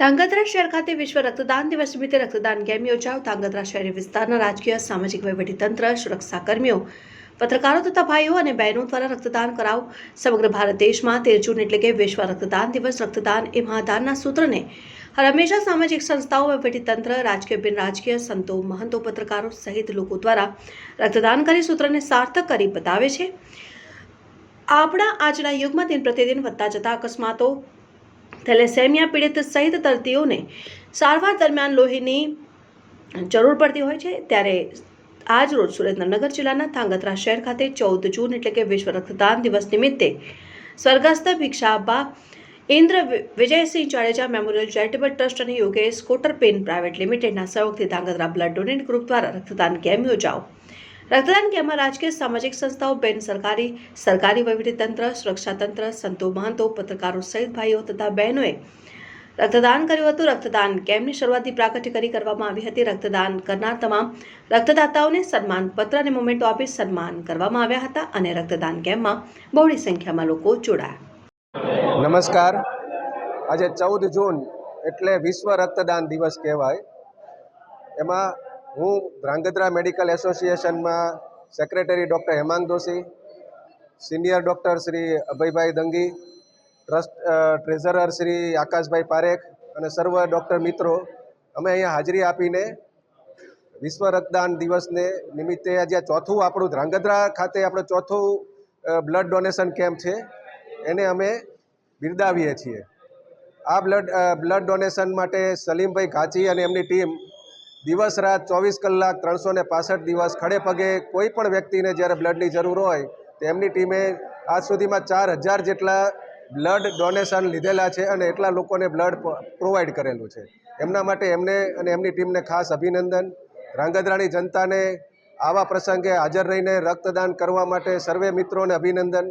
ધાંગધ્રા શહેર ખાતે વિશ્વ રક્તદાન દિવસ નિમિત્તે રક્તદાન કેમ્પ યોજાયો. ધાંગધ્રા શહેરી વિસ્તારના રાજકીય, સામાજિક વહીવટીતંત્ર સુરક્ષા કર્મીઓ પત્રકારો તથા ભાઈઓ અને બહેનો દ્વારા રક્તદાન કરાવ સમગ્ર ભારત દેશમાં તેર જૂન એટલે કે વિશ્વ રક્તદાન દિવસ. રક્તદાન એ મહાદાનના સૂત્રને હંમેશા સામાજિક સંસ્થાઓ, વહીવટીતંત્ર, રાજકીય બિન રાજકીય સંતો, મહંતો, પત્રકારો સહિત લોકો દ્વારા રક્તદાન કરી સૂત્રને સાર્થક કરી બતાવે છે. આપણા આજના યુગમાં દિન પ્રતિદિન વધતા જતા અકસ્માતો થેલેસેમિયા પીડિત સહિત દર્દીઓને સારવાર દરમિયાન લોહીની જરૂર પડતી હોય છે. ત્યારે આજ રોજ સુરેન્દ્રનગર જિલ્લાના ધાંગધ્રા શહેર ખાતે ચૌદ જૂન એટલે કે વિશ્વ રક્તદાન દિવસ નિમિત્તે સ્વર્ગસ્થ ભિક્ષાબા ઇન્દ્ર વિ- Vijaysinh Jadeja memorial charitable trust અને યોગેશ કોટરપેન પ્રાઇવેટ લિમિટેડના સહયોગથી ધાંગધ્રા બ્લડ ડોનેટ ગ્રુપ દ્વારા રક્તદાન કેમ્પ યોજાઓ રક્તદાન કેમ્પમાં રાજકીય સામાજિક સંસ્થાઓ, બેન સરકારી સરકારી વહીવટીતંત્ર, સુરક્ષાતંત્ર, સંતો મહંતો, પત્રકારો સહિત ભાઈઓ તથા બહેનોએ રક્તદાન કર્યું હતું. રક્તદાન કેમ્પની શરૂઆતથી પ્રાકટ્ય કરી કરવામાં આવી હતી. રક્તદાન કરનાર તમામ રક્તદાતાઓને સન્માનપત્ર અને મોમેન્ટો આપી સન્માન કરવામાં આવ્યા હતા અને રક્તદાન કેમ્પમાં બહોળી સંખ્યામાં લોકો જોડાયા. નમસ્કાર. આજે ચૌદ જૂન એટલે વિશ્વ રક્તદાન દિવસ કહેવાય. એમાં હું Dhrangadhra medical એસોસિએશનમાં secretary doctor Hemang Doshi, senior doctor Shri Abhaybhai Dangi, trust treasurer Shri Akashbhai Parekh અને સર્વ ડૉક્ટર મિત્રો, અમે અહીંયા હાજરી આપીને વિશ્વ રક્તદાન દિવસને નિમિત્તે આજે ચોથું આપણું ધ્રાંગધ્રા ખાતે આપણું ચોથું બ્લડ ડોનેશન કેમ્પ છે. એને અમે બિરદાવીએ છીએ. આ બ્લડ બ્લડ ડોનેશન માટે સલીમભાઈ ઘાચી અને એમની ટીમ દિવસ રાત ચોવીસ કલાક ત્રણસો ને પાસઠ દિવસ ખડે પગે કોઈ પણ વ્યક્તિને જ્યારે બ્લડની જરૂર હોય તો એમની ટીમે આજ સુધીમાં ચાર હજાર જેટલા બ્લડ ડોનેશન લીધેલા છે અને એટલા લોકોને બ્લડ પ્રોવાઈડ કરેલું છે. એમના માટે એમને અને એમની ટીમને ખાસ અભિનંદન. ધ્રાંગધ્રાની જનતાને આવા પ્રસંગે હાજર રહીને રક્તદાન કરવા માટે સર્વે મિત્રોને અભિનંદન.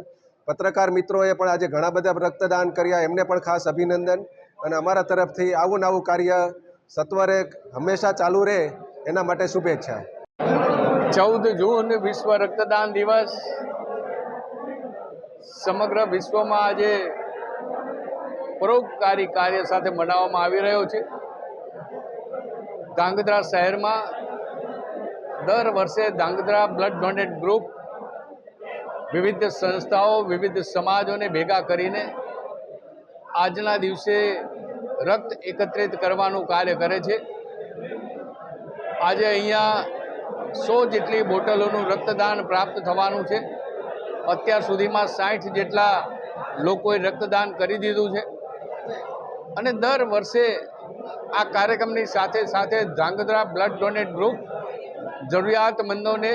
પત્રકાર મિત્રોએ પણ આજે ઘણા બધા રક્તદાન કર્યા, એમને પણ ખાસ અભિનંદન. અને અમારા તરફથી આવું નવું કાર્ય સત્વરે હંમેશા ચાલુ રહે એના માટે શુભેચ્છા. ચૌદ જૂન વિશ્વ રક્તદાન દિવસ. સમગ્ર વિશ્વમાં આજે પરોપકારી કાર્ય સાથે મનાવવામાં આવી રહ્યો છે. ધાંગધ્રા શહેરમાં દર વર્ષે ધાંગધ્રા બ્લડ ડોનેટ ગ્રુપ વિવિધ સંસ્થાઓ, વિવિધ સમાજોને ભેગા કરીને આજના દિવસે રક્ત એકત્રિત કરવાનું કાર્ય કરે છે. આજે અહીંયા સો જેટલી બોટલોનું રક્તદાન પ્રાપ્ત થવાનું છે. અત્યાર સુધીમાં સાઠ જેટલા લોકોએ રક્તદાન કરી દીધું છે. અને દર વર્ષે આ કાર્યક્રમની સાથે સાથે ધ્રાંગધ્રા બ્લડ ડોનેટ ગ્રુપ જરૂરિયાતમંદોને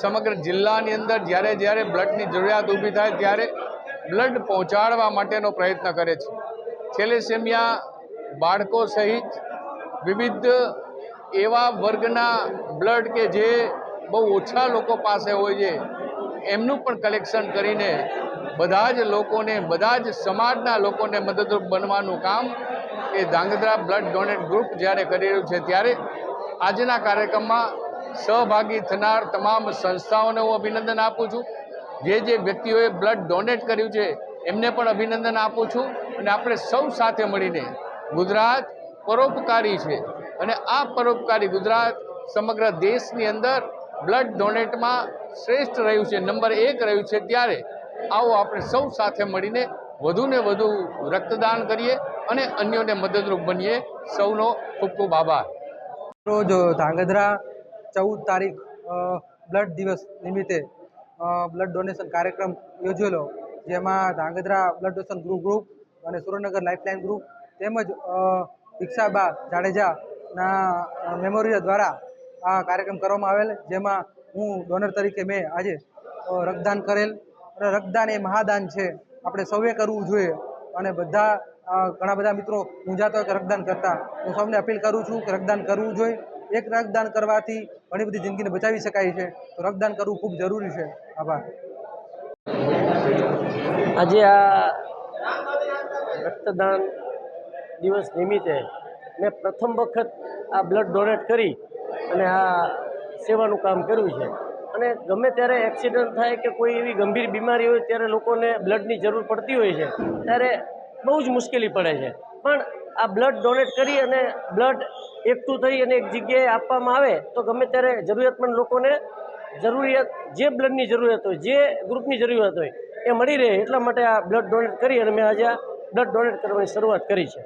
સમગ્ર જિલ્લાની અંદર જ્યારે જ્યારે બ્લડની જરૂરિયાત ઊભી થાય ત્યારે બ્લડ પહોંચાડવા માટેનો પ્રયત્ન કરે છે. થેલેસેમિયા બાળકો સહિત વિવિધ એવા વર્ગના બ્લડ કે જે બહુ ઓછા લોકો પાસે હોય છે, એમનું પણ કલેક્શન કરીને બધા જ લોકોને, બધા જ સમાજના લોકોને મદદરૂપ બનવાનું કામ એ ધાંગધ્રા બ્લડ ડોનેટ ગ્રુપ જ્યારે કરી રહ્યું છે, ત્યારે આજના કાર્યક્રમમાં સહભાગી થનાર તમામ સંસ્થાઓને હું અભિનંદન આપું છું. જે જે વ્યક્તિઓએ બ્લડ ડોનેટ કર્યું છે, એમને પણ અભિનંદન આપું છું. અને આપણે સૌ સાથે મળીને ગુજરાત પરોપકારી છે. અને આ પરોપકારી ગુજરાત સમગ્ર દેશની અંદર બ્લડ ડોનેટમાં શ્રેષ્ઠ રહ્યું છે, નંબર એક રહ્યું છે. ત્યારે આવો આપણે સૌ સાથે મળીને વધુને વધુ રક્તદાન કરીએ અને અન્યોને મદદરૂપ બનીએ. સૌનો ખૂબ ખૂબ આભાર. રોજ ધાંગધ્રા ચૌદ તારીખ બ્લડ દિવસ નિમિત્તે બ્લડ ડોનેશન કાર્યક્રમ યોજેલો, જેમાં Dhangadhra blood donation group group અને સુરેન્દ્રનગર લાઇફલાઇન ગ્રુપ તેમજ દીક્ષાબા જાડેજાના મેમોરિયલ દ્વારા આ કાર્યક્રમ કરવામાં આવેલ, જેમાં હું ડોનર તરીકે મેં આજે રક્તદાન કરેલ. અને રક્તદાન એ મહાદાન છે. આપણે સૌએ કરવું જોઈએ. અને બધા ઘણા બધા મિત્રો મૂંઝાતા હોય કે રક્તદાન કરતા. હું સૌને અપીલ કરું છું કે રક્તદાન કરવું જોઈએ. એક રક્તદાન કરવાથી ઘણી બધી જિંદગીને બચાવી શકાય છે. તો રક્તદાન કરવું ખૂબ જરૂરી છે. આભાર. આજે આ રક્તદાન દિવસ નિમિત્તે મેં પ્રથમ વખત આ બ્લડ ડોનેટ કરી અને આ સેવાનું કામ કર્યું છે. અને ગમે ત્યારે એક્સિડન્ટ થાય કે કોઈ એવી ગંભીર બીમારી હોય ત્યારે લોકોને બ્લડની જરૂર પડતી હોય છે, ત્યારે બહુ જ મુશ્કેલી પડે છે. પણ આ બ્લડ ડોનેટ કરી અને બ્લડ એકઠું થઈ અને એક જગ્યાએ આપવામાં આવે તો ગમે ત્યારે જરૂરિયાતમંદ લોકોને જરૂરિયાત, જે બ્લડની જરૂરિયાત હોય, જે ગ્રુપની જરૂરિયાત હોય, એ મળી રહે એટલા માટે આ બ્લડ ડોનેટ કરી અને મેં આજે આ બ્લડ ડોનેટ કરવાની શરૂઆત કરી છે.